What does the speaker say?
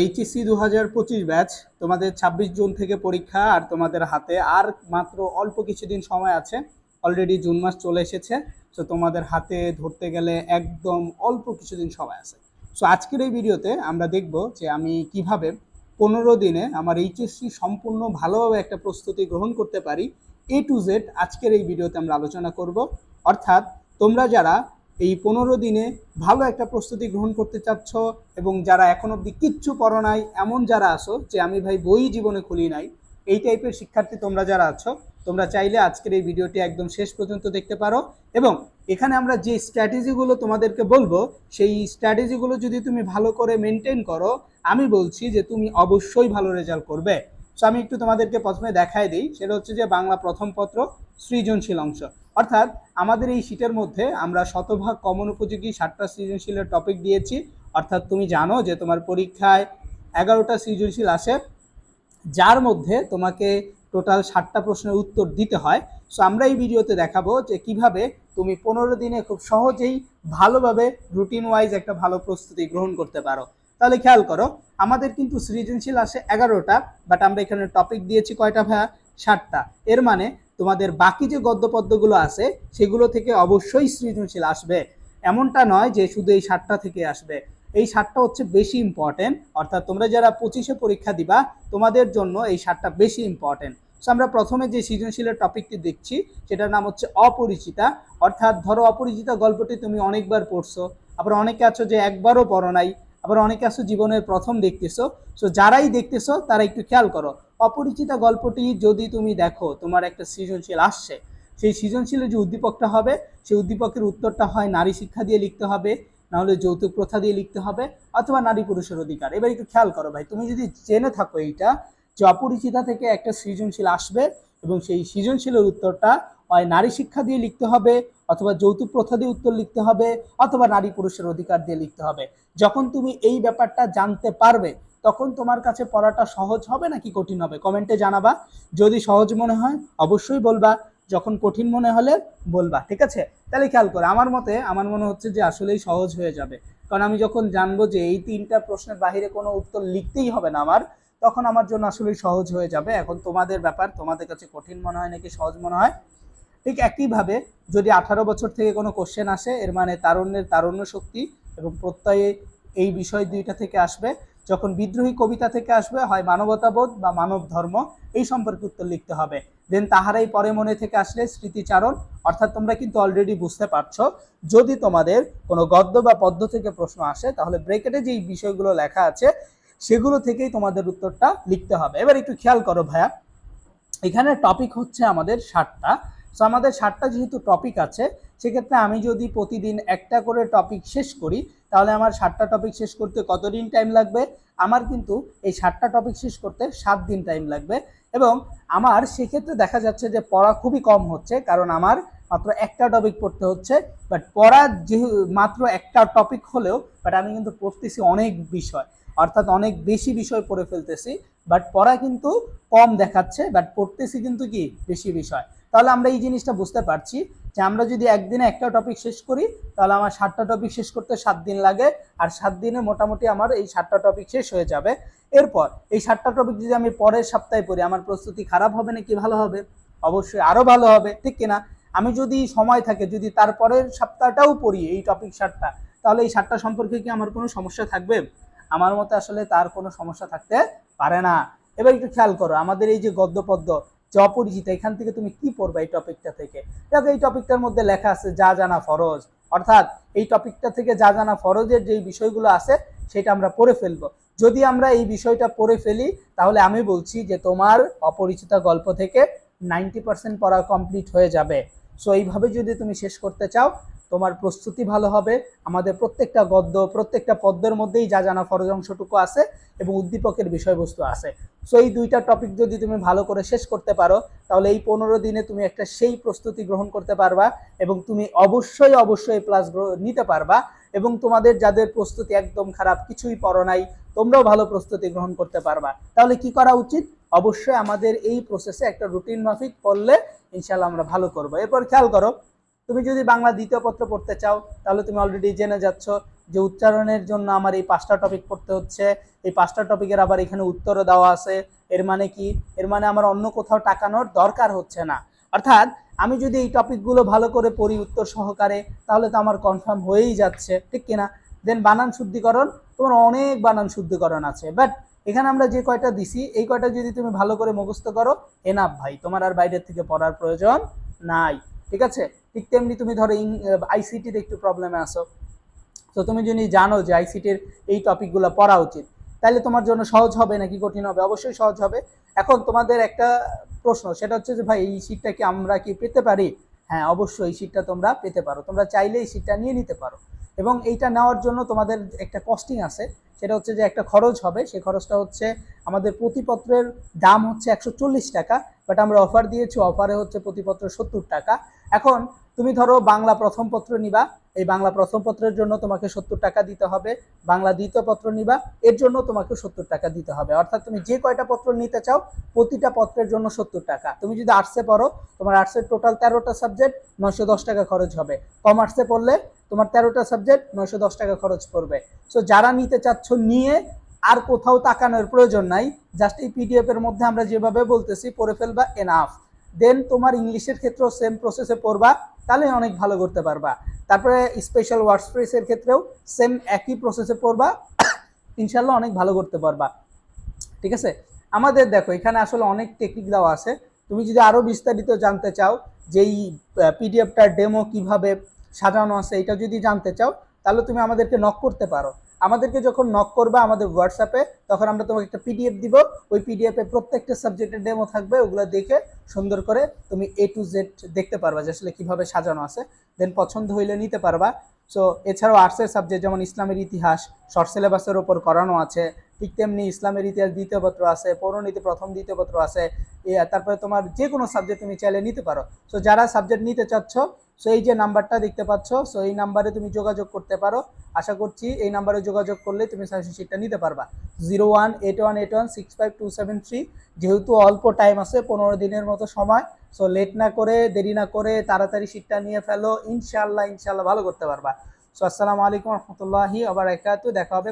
HSC দু হাজার পঁচিশ ব্যাচ, তোমাদের ছাব্বিশ জুন থেকে পরীক্ষা আর তোমাদের হাতে আর মাত্র অল্প কিছুদিন সময় আছে। অলরেডি জুন মাস চলে এসেছে সো তোমাদের হাতে ধরতে গেলে একদম অল্প কিছুদিন সময় আছে। সো আজকের এই ভিডিওতে আমরা দেখব যে আমি কীভাবে পনেরো দিনে আমার এইচএসসি সম্পূর্ণ ভালোভাবে একটা প্রস্তুতি গ্রহণ করতে পারি। এ টু জেড আজকের এই ভিডিওতে আমরা আলোচনা করব। অর্থাৎ তোমরা যারা এই পনেরো দিনে ভালো একটা প্রস্তুতি গ্রহণ করতে চাচ্ছ এবং যারা এখন অবধি কিচ্ছু পড়ো নাই, এমন যারা আসো যে আমি ভাই বই জীবনে খুলি নাই, এই টাইপের শিক্ষার্থী তোমরা যারা আছো, তোমরা চাইলে আজকের এই ভিডিওটি একদম শেষ পর্যন্ত দেখতে পারো এবং এখানে আমরা যে স্ট্র্যাটেজিগুলো তোমাদেরকে বলব, সেই স্ট্র্যাটেজিগুলো যদি তুমি ভালো করে মেনটেন করো, আমি বলছি যে তুমি অবশ্যই ভালো রেজাল্ট করবে। সো আমি একটু তোমাদেরকে প্রথমে দেখাই দিই। সেটা হচ্ছে যে বাংলা প্রথম পত্র সৃজনশীল অংশ। অর্থাৎ আমাদের এই শীটের মধ্যে আমরা শতভাগ কমন উপযোগী ষাটটা সৃজনশীলের টপিক দিয়েছি। অর্থাৎ তুমি জানো যে তোমার পরীক্ষায় এগারোটা সৃজনশীল আসে। যার মধ্যে তোমাকে টোটাল ষাটটা প্রশ্নের উত্তর দিতে হয়। সো আমরা এই ভিডিওতে দেখাবো যে কীভাবে তুমি পনেরো দিনে খুব সহজেই ভালোভাবে রুটিন ওয়াইজ একটা ভালো প্রস্তুতি গ্রহণ করতে পারো। তাহলে খেয়াল করো, আমাদের কিন্তু সৃজনশীল আসে এগারোটা বাট আমরা এখানে টপিক দিয়েছি কয়টা ভাইয়া? ষাটটা এর মানে তোমাদের বাকি যে গদ্যপদ্যগুলো আছে, সেগুলো থেকে অবশ্যই সৃজনশীল আসবে। এমনটা নয় যে শুধু এই ষাটটা থেকে আসবে। এই ষাটটা হচ্ছে বেশি ইম্পর্টেন্ট অর্থাৎ তোমরা যারা পঁচিশে পরীক্ষা দিবা, তোমাদের জন্য এই ষাটটা বেশি ইম্পর্টেন্ট সো আমরা প্রথমে যে সৃজনশীলের টপিকটি দেখছি, সেটার নাম হচ্ছে অপরিচিতা। অর্থাৎ ধরো অপরিচিতা গল্পটি তুমি অনেকবার পড়ছো, আবার অনেকে আছো যে একবারও পড়ো নাই। আবার অনেকে আসো জীবনের প্রথম দেখতেছো। সো যারাই দেখতেছো, তারা একটু খেয়াল করো। অপরিচিতা গল্পটি যদি তুমি দেখো, তোমার একটা সৃজনশীল আসছে। সেই সৃজনশীলের যে উদ্দীপকটা হবে, সেই উদ্দীপকের উত্তরটা হয় নারী শিক্ষা দিয়ে লিখতে হবে, নাহলে যৌতুক প্রথা দিয়ে লিখতে হবে, অথবা নারী পুরুষের অধিকার। এবার একটু খেয়াল করো ভাই, তুমি যদি জেনে থাকো এইটা, যে অপরিচিতা থেকে একটা সৃজনশীল আসবে এবং সেই সৃজনশীলের উত্তরটা হয় নারী শিক্ষা দিয়ে লিখতে হবে অথবা যৌতুক প্রথা দিয়ে উত্তর লিখতে হবে অথবা নারী পুরুষের অধিকার দিয়ে লিখতে হবে। যখন তুমি এই ব্যাপারটা জানতে পারবে, তখন তোমার কাছে পড়াটা সহজ হবে নাকি কঠিন হবে? কমেন্টে জানাবা। যদি সহজ মনে হয়, অবশ্যই বলবা। যখন কঠিন মনে হলে বলবা, ঠিক আছে? তাহলে খেয়াল করে, আমার মতে, আমার মনে হচ্ছে যে আসলেই সহজ হয়ে যাবে। কারণ আমি যখন জানব যে এই তিনটা প্রশ্নের বাহিরে কোনো উত্তর লিখতেই হবে না আমার, তখন আমার জন্য আসলেই সহজ হয়ে যাবে। এখন তোমাদের ব্যাপার, তোমাদের কাছে কঠিন মনে হয় নাকি সহজ মনে হয়? ঠিক একইভাবে যদি আঠারো বছর থেকে কোনো কোশ্চেন আসে, এর মানে তারুণ্যের তারুণ্য শক্তি এবং প্রত্যয়ে এই বিষয় দুইটা থেকে আসবে। যখন বিদ্রোহী কবিতা থেকে আসবে, হয় মানবতাবোধ বা মানব ধর্ম এই সম্পর্কে উত্তর লিখতে হবে। দেন তাহারাই পরে মনে থেকে আসলে স্মৃতিচারণ, অর্থাৎ তোমরা কিন্তু অলরেডি বুঝতে পারছ। যদি তোমাদের কোনো গদ্য বা পদ্য থেকে প্রশ্ন আসে, তাহলে ব্রেকেটে যেই বিষয়গুলো লেখা আছে, সেগুলো থেকেই তোমাদের উত্তরটা লিখতে হবে। এবার একটু খেয়াল করো ভাইয়া। এখানে টপিক হচ্ছে আমাদের ষাটটা সো আমাদের ষাটটা যেহেতু টপিক আছে, সেক্ষেত্রে আমি যদি প্রতিদিন একটা করে টপিক শেষ করি, তাহলে আমার ষাটটা টপিক শেষ করতে কতদিন টাইম লাগবে? আমার কিন্তু এই ষাটটা টপিক শেষ করতে সাত দিন টাইম লাগবে। এবং আমার সেক্ষেত্রে দেখা যাচ্ছে যে পড়া খুবই কম হচ্ছে, কারণ আমার মাত্র একটা টপিক পড়তে হচ্ছে। বাট পড়া যে মাত্র একটা টপিক হলেও বাট আমি কিন্তু পড়তেছি অনেক বিষয়। অর্থাৎ অনেক বেশি বিষয় পড়ে ফেলতেছি বাট পড়া কিন্তু কম দেখাচ্ছে বাট পড়তেছি কিন্তু কি? বেশি বিষয়। তাহলে আমরা এই জিনিসটা বুঝতে পারছি যে আমরা যদি একদিনে একটা টপিক শেষ করি, তাহলে আমার সাতটা টপিক শেষ করতে সাত দিন লাগে, আর সাত দিনে মোটামুটি আমার এই সাতটা টপিক শেষ হয়ে যাবে। এরপর এই সাতটা টপিক যদি আমি পরের সপ্তাহে পড়ি, আমার প্রস্তুতি খারাপ হবে নাকি ভালো হবে? অবশ্যই আরও ভালো হবে, ঠিক কিনা? আমি যদি সময় থাকে, যদি তারপরের সপ্তাহটাও পড়ি এই টপিক সাতটা, তাহলে এই সাতটা সম্পর্কে কি আমার কোনো সমস্যা থাকবে? আমার মতে আসলে তার কোনো সমস্যা থাকতে পারে না। এবার একটু খেয়াল করো, আমাদের এই যে গদ্য পদ্য যে অপরিচিত, এখান থেকে তুমি কি পড়বে এই টপিকটা থেকে? দেখো এই টপিকটার মধ্যে লেখা আছে, যা জানা ফরজ। অর্থাৎ এই টপিকটা থেকে যা জানা ফরজের যে বিষয়গুলো আছে, সেটা আমরা পড়ে ফেলব। যদি আমরা এই বিষয়টা পড়ে ফেলি, তাহলে আমি বলছি যে তোমার অপরিচিত গল্প থেকে নাইনটি পার্সেন্ট পড়া কমপ্লিট হয়ে যাবে। সো এইভাবে যদি তুমি শেষ করতে চাও তোমার প্রস্তুতি ভালো হবে। আমাদের প্রত্যেকটা গদ্য, প্রত্যেকটা পদ্মের মধ্যেই যা জানা ফরজ অংশটুকু আছে এবং উদ্দীপকের বিষয়বস্তু আছে। সো এই দুইটা টপিক যদি তুমি ভালো করে শেষ করতে পারো, তাহলে এই পনেরো দিনে তুমি একটা সেই প্রস্তুতি গ্রহণ করতে পারবা এবং তুমি অবশ্যই অবশ্যই প্লাস নিতে পারবা এবং তোমাদের যাদের প্রস্তুতি একদম খারাপ, কিছুই পড়ো নাই, তোমরাও ভালো প্রস্তুতি গ্রহণ করতে পারবা। তাহলে কি করা উচিত? অবশ্যই আমাদের এই প্রসেসে একটা রুটিন মাফিক পড়লে ইনশাল্লাহ আমরা ভালো করব। এরপর খেয়াল করো তুমি যদি বাংলা দ্বিতীয় পত্র পড়তে চাও, তাহলে তুমি অলরেডি জেনে যাচ্ছ যে উচ্চারণের জন্য আমার এই পাঁচটা টপিক পড়তে হচ্ছে। এই পাঁচটা টপিকের আবার এখানে উত্তরও দেওয়া আছে। এর মানে কি? এর মানে আমার অন্য কোথাও টাকানোর দরকার হচ্ছে না। অর্থাৎ আমি যদি এই টপিকগুলো ভালো করে পড়ি উত্তর সহকারে, তাহলে তো আমার কনফার্ম হয়েই যাচ্ছে। ঠিক কিনা? দেন বানান শুদ্ধিকরণ, তোমার অনেক বানান শুদ্ধিকরণ আছে। বাট এখানে আমরা যে কয়টা দিছি, এই কয়টা যদি তুমি ভালো করে মুখস্থ করো এনাফ ভাই। তোমার আর বাইরের থেকে পড়ার প্রয়োজন নাই। ঠিক আছে? ঠিক তেমনি তুমি ধরো আইসিটিতে একটু প্রবলেমে আসো তো তুমি যদি জানো যে আইসিটির এই টপিকগুলো পড়া উচিত তাহলে তোমার জন্য সহজ হবে নাকি কঠিন হবে? অবশ্যই সহজ হবে। এখন তোমাদের একটা প্রশ্ন, সেটা হচ্ছে যে ভাই, এই সিটটা কি আমরা কি পেতে পারি? হ্যাঁ অবশ্যই এই সিটটা তোমরা পেতে পারো। তোমরা চাইলে এই সিটটা নিয়ে নিতে পারো। এবং এইটা নেওয়ার জন্য তোমাদের একটা কস্টিং আছে, সেটা হচ্ছে যে একটা খরচ হবে। সেই খরচটা হচ্ছে আমাদের প্রতিপত্রের দাম হচ্ছে একশো চল্লিশ টাকা। বাট আমরা অফার দিয়েছি অফারে হচ্ছে প্রতিপত্র সত্তর টাকা। এখন তুমি ধরো বাংলা প্রথম পত্র নিবা, এই বাংলা প্রথম পত্রের জন্য তোমাকে সত্তর টাকা দিতে হবে, বাংলা দ্বিতীয় পত্র নিবা, এর জন্য তোমাকে সত্তর টাকা দিতে হবে। অর্থাৎ তুমি যে কয়টা পত্র নিতে চাও, প্রতিটা পত্রের জন্য সত্তর টাকা। তুমি যদি আর্টসে পড়ো, তোমার আর্টসের টোটাল তেরোটা সাবজেক্ট নয়শো দশ টাকা খরচ হবে। কমার্সে পড়লে তোমার তেরোটা সাবজেক্ট নয়শো দশ টাকা খরচ পড়বে। সো যারা নিতে চাচ্ছ, নিয়ে আর কোথাও তাকানোর প্রয়োজন নাই। জাস্ট এই পিডিএফ এর মধ্যে আমরা যেভাবে বলতেছি, পড়ে ফেলবা এনাফ দেন তোমার ইংলিশের ক্ষেত্রেও সেম প্রসেসে পড়বা, তাহলে অনেক ভালো করতে পারবা। তারপরে স্পেশাল ওয়ার্ডসপ্রেসের ক্ষেত্রেও সেম একই প্রসেসে পড়বা ইনশাল্লাহ অনেক ভালো করতে পারবা। ঠিক আছে? আমাদের দেখো, এখানে আসলে অনেক টেকনিক দেওয়া আছে। তুমি যদি আরও বিস্তারিত জানতে চাও, যে এই পিডিএফটার ডেমো কীভাবে সাজানো আছে, এটা যদি জানতে চাও, তাহলে তুমি আমাদেরকে নক করতে পারো। আমাদেরকে যখন নক করবে আমাদের হোয়াটসঅ্যাপে তখন আমরা তোমাকে একটা পিডিএফ দিব। ওই পিডিএফে প্রত্যেকটা সাবজেক্টের ডেমো থাকবে, ওগুলো দেখে সুন্দর করে তুমি এ টু জেড দেখতে পারবা যে আসলে কীভাবে সাজানো আছে। দেন পছন্দ হইলে নিতে পারবা। সো এছাড়াও আর্টসের সাবজেক্ট যেমন ইসলামের ইতিহাস শর্ট সিলেবাসের ওপর করানো আছে। ঠিক তেমনি ইসলামের ইতিহাস দ্বিতীয় পত্র আছে, পৌরনীতি প্রথম দ্বিতীয় পত্র আছে। তারপরে তোমার যে কোনো সাবজেক্ট তুমি চাইলে নিতে পারো। সো যারা সাবজেক্ট নিতে চাচ্ছ সো এই যে নাম্বারটা দেখতে পাচ্ছ সো এই নাম্বারে তুমি যোগাযোগ করতে পারো। আশা করছি এই নাম্বারে যোগাযোগ করলে তুমি সাজেশন শিটটা নিতে পারবা। Zero one eight one eight one six five two seven three যেহেতু অল্প টাইম আছে, পনেরো দিনের মতো সময় সো লেট না করে, দেরি না করে তাড়াতাড়ি শিটটা নিয়ে ফেলো। ইনশাল্লাহ ইনশাল্লাহ ভালো করতে পারবা। সো আসসালামু আলাইকুম রহমতুল্লাহি আবার দেখা হবে